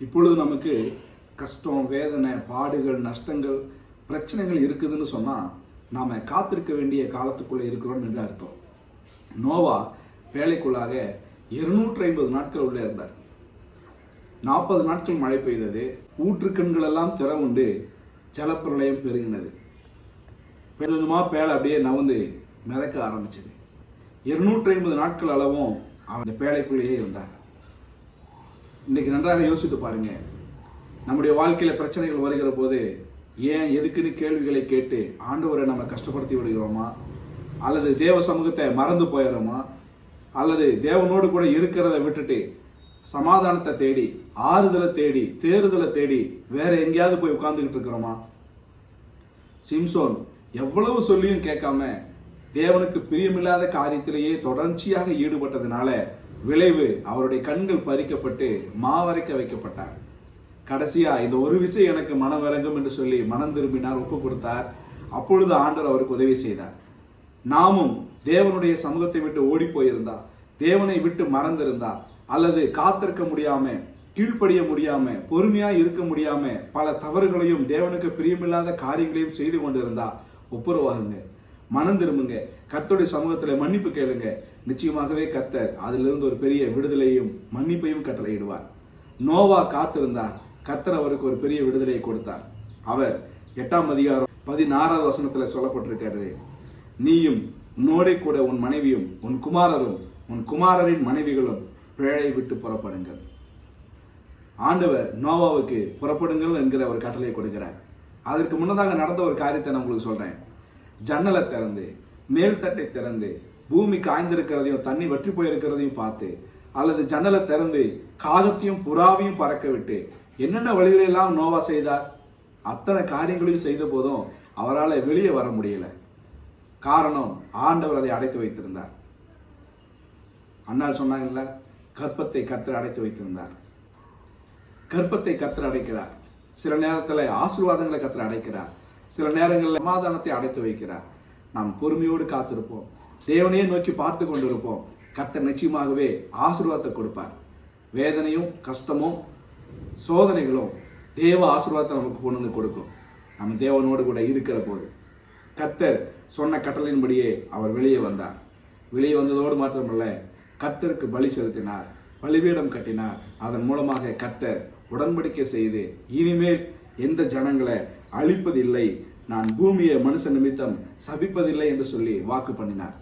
இப்பொழுது நமக்கு கஷ்டம் வேதனை பாடுகள் நஷ்டங்கள் பிரச்சனைகள் இருக்குதுன்னு சொன்னால் நாம் காத்திருக்க வேண்டிய காலத்துக்குள்ளே இருக்கிறோம் என்று அர்த்தம்? நோவா வேலைக்குள்ளாக இருநூற்றி ஐம்பது நாட்கள் உள்ளே இருந்தார். நாற்பது நாட்கள் மழை பெய்தது. ஊற்றுக்கண்கள் எல்லாம் திறவுண்டு ஜலப்பிரளயம் பெருகினது. பெருமா பேலை அப்படியே நவுந்து மிதக்க ஆரம்பிச்சது. இருநூற்றி ஐம்பது நாட்கள் அளவும் அந்த பேழைக்குள்ளேயே இருந்தார். இன்னைக்கு நன்றாக யோசித்து பாருங்க. நம்முடைய வாழ்க்கையில் பிரச்சனைகள் வருகிற போது ஏன் எதுக்குன்னு கேள்விகளை கேட்டு ஆண்டவரை நம்ம கஷ்டப்படுத்தி விடுகிறோமா? அல்லது தேவ சமூகத்தை மறந்து போயிடுறோமா? அல்லது தேவனோடு கூட இருக்கிறத விட்டுட்டு சமாதானத்தை தேடி ஆறுதலை தேடி தேறுதலை தேடி வேற எங்கேயாவது போய் உட்கார்ந்துக்கிட்டு இருக்கிறோமா? சிம்சோன் எவ்வளவு சொல்லியும் கேட்காம தேவனுக்கு பிரியமில்லாத காரியத்திலேயே தொடர்ச்சியாக ஈடுபட்டதுனால விளைவு அவருடைய கண்கள் பறிக்கப்பட்டு மாவரைக்க வைக்கப்பட்டார். கடைசியா இந்த ஒரு விஷயம் எனக்கு மனம் இறங்கும் என்று சொல்லி மனம் திரும்பினார் ஒப்பு கொடுத்தார். அப்பொழுது ஆண்டவர் அவருக்கு உதவி செய்தார். நாமும் தேவனுடைய சமூகத்தை விட்டு ஓடி போயிருந்தா தேவனை விட்டு மறந்திருந்தா அல்லது காத்திருக்க முடியாம கீழ்ப்படிய முடியாம பொறுமையா இருக்க முடியாம பல தவறுகளையும் தேவனுக்கு பிரியமில்லாத காரியங்களையும் செய்து கொண்டிருந்தா ஒப்புரவாகுங்க. மனம் திரும்புங்க. கர்த்தருடைய சமூகத்துல மன்னிப்பு கேளுங்க. நிச்சயமாகவே கர்த்தர் அதிலிருந்து ஒரு பெரிய விடுதலையும் மன்னிப்பையும் கட்டளையிடுவார். நோவா காத்திருந்தார். கர்த்தர் அவருக்கு ஒரு பெரிய விடுதலையை கொடுத்தார். அவர் எட்டாம் அதிகாரம் பதினாறாவது வசனத்துல சொல்லப்பட்டிருக்கிறது நீயும் உன்னோடே கூட உன் மனைவியும் உன் குமாரரும் உன் குமாரரின் மனைவிகளும் பிழை விட்டு புறப்படுங்கள். ஆண்டவர் நோவாவுக்கு புறப்படுங்கள் என்கிற ஒரு கட்டளையை கொடுக்கிறார். அதற்கு முன்னதாக நடந்த ஒரு காரியத்தை நான் உங்களுக்கு சொல்றேன். ஜன்னலை திறந்து மேல்தட்டை திறந்து பூமி காய்ந்திருக்கிறதையும் தண்ணி வற்றி போயிருக்கிறதையும் பார்த்து அல்லது ஜன்னலை திறந்து காகத்தையும் புறாவையும் பறக்க விட்டு என்னென்ன வழிகளெல்லாம் நோவா செய்தார்? அத்தனை காரியங்களையும் செய்த போதும் அவரால் வெளியே வர முடியல. காரணம் ஆண்டவர் அதை அடைத்து வைத்திருந்தார். அண்ணால் சொன்னாங்கல்ல கற்பத்தை கற்று அடைத்து வைத்திருந்தார். கற்பத்தை கத்தர் அடைக்கிறார். சில நேரத்தில் ஆசீர்வாதங்களை கத்தர் அடைக்கிறார். சில நேரங்களில் சமாதானத்தை அடைத்து வைக்கிறார். நாம் பொறுமையோடு காத்திருப்போம். தேவனையே நோக்கி பார்த்து கொண்டிருப்போம். கத்த நிச்சயமாகவே ஆசீர்வாதத்தை கொடுப்பார். வேதனையும் கஷ்டமும் சோதனைகளும் தேவ ஆசீர்வாதத்தை நமக்கு கொண்டு வந்து கொடுக்கும். நம்ம தேவனோடு கூட இருக்கிற போது கத்தர் சொன்ன கட்டளையின்படியே அவர் வெளியே வந்தார். வெளியே வந்ததோடு மாத்திரமல்ல கர்த்தருக்கு பலி செலுத்தினார் பலிபீடம் கட்டினார். அதன் மூலமாக கத்தர் உடன்படிக்கை செய்து இனிமேல் எந்த ஜனங்களை அழிப்பதில்லை நான் பூமியை மனுஷ நிமித்தம் சபிப்பதில்லை என்று சொல்லி வாக்கு பண்ணினார்.